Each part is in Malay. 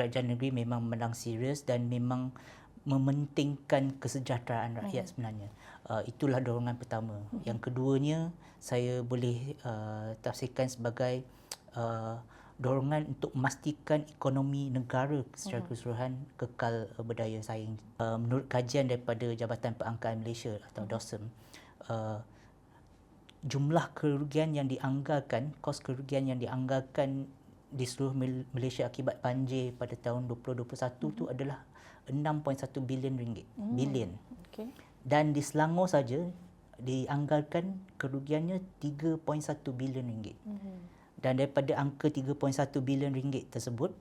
kerajaan negeri memang menang serius dan memang mementingkan kesejahteraan rakyat Mhm. sebenarnya. Uh, itulah dorongan pertama. Yang keduanya saya boleh uh, tafsirkan sebagai uh, dorongan untuk memastikan ekonomi negara secara keseluruhan kekal uh, berdaya saing. Uh, menurut kajian daripada Jabatan Perangkaan Malaysia atau DOSM, uh, jumlah kerugian yang dianggarkan, kos kerugian yang dianggarkan di seluruh Mal- Malaysia akibat banjir pada tahun 2021 tu adalah 6.1 bilion ringgit. Bilion. Okey. Dan di Selangor saja dianggarkan kerugiannya 3.1 bilion ringgit. Mhm. Dan daripada angka 3.1 bilion ringgit tersebut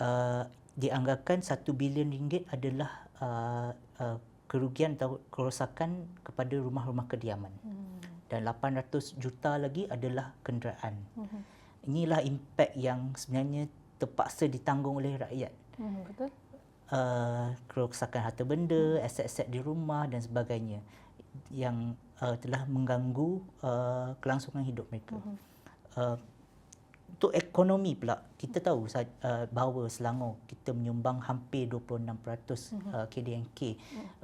uh, dianggarkan 1 bilion ringgit adalah uh, uh, kerugian atau kerosakan kepada rumah-rumah kediaman. Hmm. Dan 800 juta lagi adalah kenderaan. Mhm. Inilah impak yang sebenarnya terpaksa ditanggung oleh rakyat. Mhm, Betul. uh, kerosakan harta benda, aset-aset di rumah dan sebagainya yang uh, telah mengganggu uh, kelangsungan hidup mereka. Uh, untuk ekonomi pula, kita tahu uh, bahawa Selangor kita menyumbang hampir 26% uh, KDNK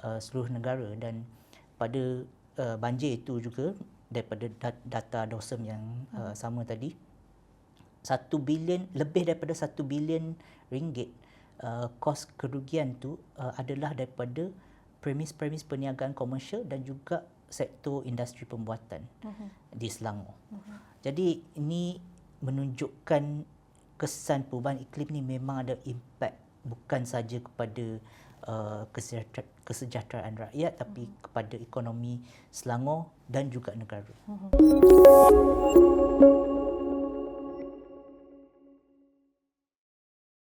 uh, seluruh negara dan pada uh, banjir itu juga daripada dat- data DOSM yang uh, sama tadi 1 bilion lebih daripada 1 bilion ringgit uh, kos kerugian tu uh, adalah daripada premis-premis perniagaan komersial dan juga sektor industri pembuatan Mhm. di Selangor. Jadi ini menunjukkan kesan perubahan iklim ni memang ada impak bukan saja kepada uh, kesejahter- kesejahteraan rakyat tapi kepada ekonomi Selangor dan juga negara. Mhm.